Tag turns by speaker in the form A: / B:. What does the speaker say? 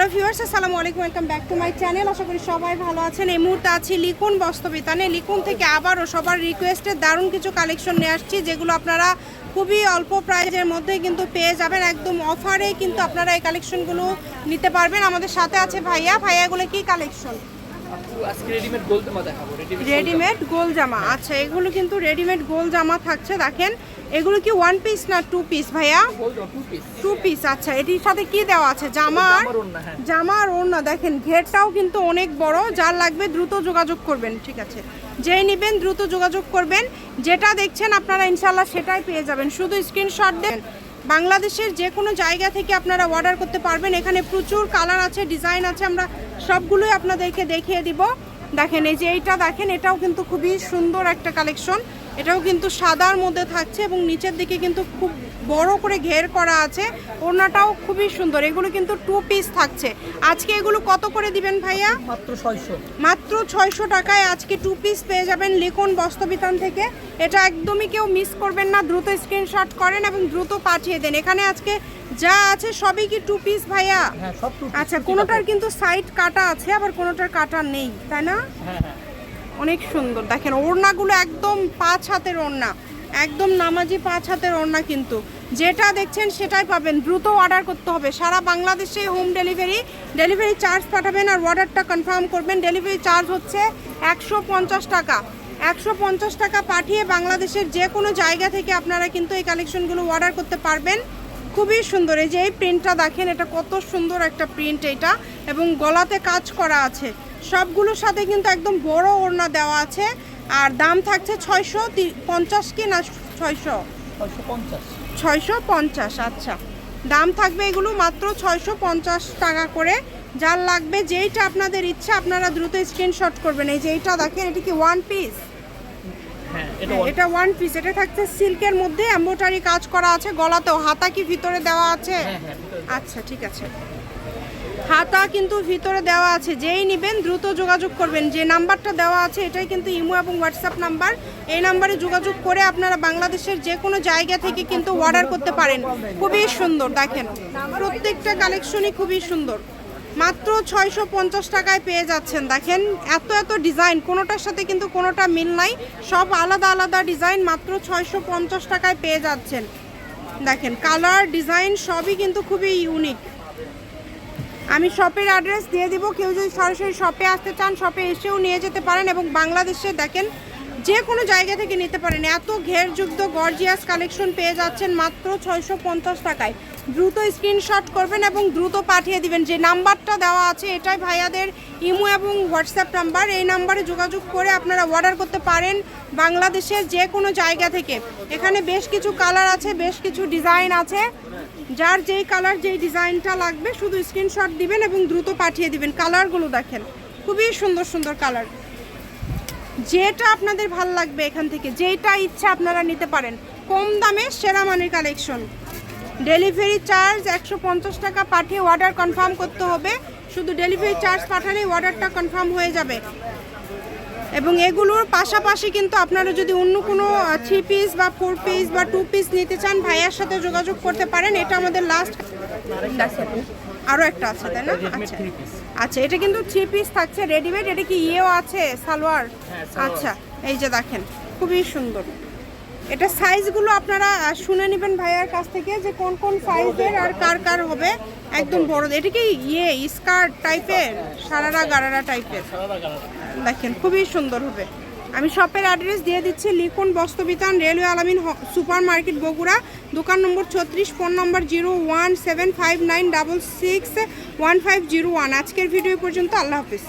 A: Hello viewers আসসালামু আলাইকুম welcome back to my channel আশা করি সবাই ভালো আছেন। এই মুহূর্তে আছি লিকুন বস্তবিতানে লিখুন থেকে আবারও সবার রিকোয়েস্টে দারুণ কিছু কালেকশন নিয়ে আসছি, যেগুলো আপনারা খুবই অল্প প্রাইজের মধ্যে কিন্তু পেয়ে যাবেন। একদম অফারে কিন্তু আপনারা এই কালেকশনগুলো নিতে পারবেন। আমাদের সাথে আছে ভাইয়া। ভাইয়াগুলো কি কালেকশন
B: রেডিমেড গোল জামা
A: আচ্ছা এগুলো কিন্তু রেডিমেড গোল জামা থাকছে দেখেন। এগুলো কি ওয়ান পিস না টু পিস ভাইয়া?
B: টু পিস
A: আচ্ছা এটির সাথে কি দেওয়া আছে? জামা আর
B: হ্যাঁ।
A: জামা আর ওড়না দেখেন ঘেরটাও কিন্তু অনেক বড়। যার লাগবে দ্রুত যোগাযোগ করবেন ঠিক আছে। যেই নেবেন দ্রুত যোগাযোগ করবেন। যেটা দেখছেন আপনারা ইনশাল্লাহ সেটাই পেয়ে যাবেন। শুধু স্ক্রিনশট দেন। বাংলাদেশের যে কোনো জায়গা থেকে আপনারা অর্ডার করতে পারবেন। এখানে প্রচুর কালার আছে ডিজাইন আছে। আমরা সবগুলোই আপনাদেরকে দেখিয়ে দিব। দেখেন, এই যে এইটা দেখেন, এটাও কিন্তু খুবই সুন্দর একটা কালেকশন এটাও কিন্তু সাদার মধ্যে থাকছে এবং নিচের দিকে কিন্তু খুব বড় করে ঘের করা আছে। ওড়নাটাও খুবই সুন্দর। এগুলো কিন্তু টু পিস থাকছে। আজকে এগুলো কত করে দিবেন ভাইয়া?
B: মাত্র ছয়শো।
A: মাত্র ছয়শো টাকায় আজকে টু পিস পেয়ে যাবেন লিখন বস্তবিতান থেকে। এটা একদমই কেউ মিস করবেন না। দ্রুত স্ক্রিনশট করেন এবং দ্রুত পাঠিয়ে দেন। এখানে আজকে যা আছে সবই কি টু পিস ভাইয়া?
B: হ্যাঁ
A: আচ্ছা কোনোটার কিন্তু সাইড কাটা আছে আবার কোনোটার কাটা নেই তাই না?
B: হ্যাঁ হ্যাঁ।
A: অনেক সুন্দর। দেখেন ওড়নাগুলো একদম পাঁচ হাতের ওড়না। একদম নামাজি পাঁচ হাতের ওড়না কিন্তু। যেটা দেখছেন সেটাই পাবেন। দ্রুত অর্ডার করতে হবে। সারা বাংলাদেশে হোম ডেলিভারি ডেলিভারি চার্জ পাঠাবেন আর অর্ডারটা কনফার্ম করবেন। ডেলিভারি চার্জ হচ্ছে একশো পঞ্চাশ টাকা। একশো পঞ্চাশ টাকা পাঠিয়ে বাংলাদেশের যে কোনো জায়গা থেকে আপনারা কিন্তু এই কালেকশনগুলো অর্ডার করতে পারবেন। খুবই সুন্দর। এই যে এই প্রিন্টটা দেখেন, এটা কত সুন্দর একটা প্রিন্ট এটা এবং গলাতে কাজ করা আছে। সবগুলোর সাথে কিন্তু একদম বড় ওড়না দেওয়া আছে। আর দাম থাকছে ছয়শো পঞ্চাশ কি না ছয়শো?
B: ছয়শো পঞ্চাশ।
A: আচ্ছা। দাম থাকবে এগুলো মাত্র ছয়শো পঞ্চাশ টাকা করে। যার লাগবে যেইটা আপনাদের ইচ্ছা আপনারা দ্রুত স্ক্রিনশট করবেন। এই যে এইটা দেখেন এটা কি ওয়ান পিস
B: হ্যাঁ এটা
A: হ্যাঁ, ওয়ান পিস এটা থাকছে সিল্কের মধ্যে এম্বোটারি কাজ করা আছে গলাতেও হাতা কি ভিতরে দেওয়া আছে?
B: হ্যাঁ হ্যাঁ
A: আচ্ছা ঠিক আছে। হাতা কিন্তু ভিতরে দেওয়া আছে, যেই নেবেন দ্রুত যোগাযোগ করবেন। যে নাম্বারটা দেওয়া আছে, এটাই কিন্তু ইমো এবং হোয়াটসঅ্যাপ নাম্বার। এই নাম্বারে যোগাযোগ করে আপনারা বাংলাদেশের যে কোনো জায়গা থেকে কিন্তু অর্ডার করতে পারেন। খুবই সুন্দর, দেখেন। প্রত্যেকটা কালেকশনই খুবই সুন্দর। মাত্র ছয়শো পঞ্চাশ টাকায় পেয়ে যাচ্ছেন, দেখেন। এত এত ডিজাইন কোনোটার সাথে কিন্তু কোনোটা মিল নাই। সব আলাদা আলাদা ডিজাইন মাত্র ছয়শো পঞ্চাশ টাকায় পেয়ে যাচ্ছেন। দেখেন কালার ডিজাইন সবই কিন্তু খুবই ইউনিক আমি শপের অ্যাড্রেস দিয়ে দিব। কেউ যদি সরাসরি শপে আসতে চান, শপে এসেও নিয়ে যেতে পারেন এবং বাংলাদেশে দেখেন যে কোনো জায়গা থেকে নিতে পারেন। এত ঘেরযুক্ত গর্জিয়াস কালেকশন পেয়ে যাচ্ছেন মাত্র ছয়শো পঞ্চাশ টাকায়। দ্রুত স্ক্রিনশট করবেন এবং দ্রুত পাঠিয়ে দিবেন। যে নাম্বারটা দেওয়া আছে, এটাই ভাইয়াদের ইমো এবং হোয়াটসঅ্যাপ নাম্বার। এই নাম্বারে যোগাযোগ করে আপনারা অর্ডার করতে পারেন বাংলাদেশের যে কোনো জায়গা থেকে। এখানে বেশ কিছু কালার আছে, বেশ কিছু ডিজাইন আছে। যার যেই কালার যেই ডিজাইনটা লাগবে, শুধু স্ক্রিনশট দিবেন এবং দ্রুত পাঠিয়ে দিবেন। কালারগুলো দেখেন, খুবই সুন্দর সুন্দর কালার যেটা আপনাদের ভালো লাগবে এখান থেকে, যেটা ইচ্ছা আপনারা নিতে পারেন। কম দামে সেরা মানের কালেকশন ডেলিভারি চার্জ একশো পঞ্চাশ টাকা পাঠিয়ে অর্ডার কনফার্ম করতে হবে। শুধু ডেলিভারি চার্জ পাঠালেই অর্ডারটা কনফার্ম হয়ে যাবে। এবং এগুলোর পাশাপাশি কিন্তু আপনারা যদি অন্য কোনো থ্রি পিস বা ফোর পিস বা টু পিস নিতে চান ভাইয়ার সাথে যোগাযোগ করতে পারেন। এটা আমাদের লাস্ট আরও একটা আছে তাই না? আচ্ছা। আচ্ছা এটা কিন্তু থ্রি পিস থাকছে রেডিমেড এটা কি ইয়েও আছে
B: হ্যাঁ, সালোয়ার।
A: আচ্ছা এই যে দেখেন খুবই সুন্দর। এটা সাইজগুলো আপনারা শুনে নেবেন ভাইয়ার কাছ থেকে যে কোন কোন সাইজের আর কার কার হবে। একদম বড়। এটা কি ইয়ে স্কার্ট টাইপের? সারারা গারারা টাইপের। দেখেন, খুবই সুন্দর হবে। আমি শপের অ্যাড্রেস দিয়ে দিচ্ছি, লিখুন Bostrobitan railway Alamin super market Bogura, দোকান নম্বর ছত্রিশ, ফোন নম্বর zero one seven five nine double six one five zero one. আজকের ভিডিও পর্যন্ত আল্লাহ হাফিজ।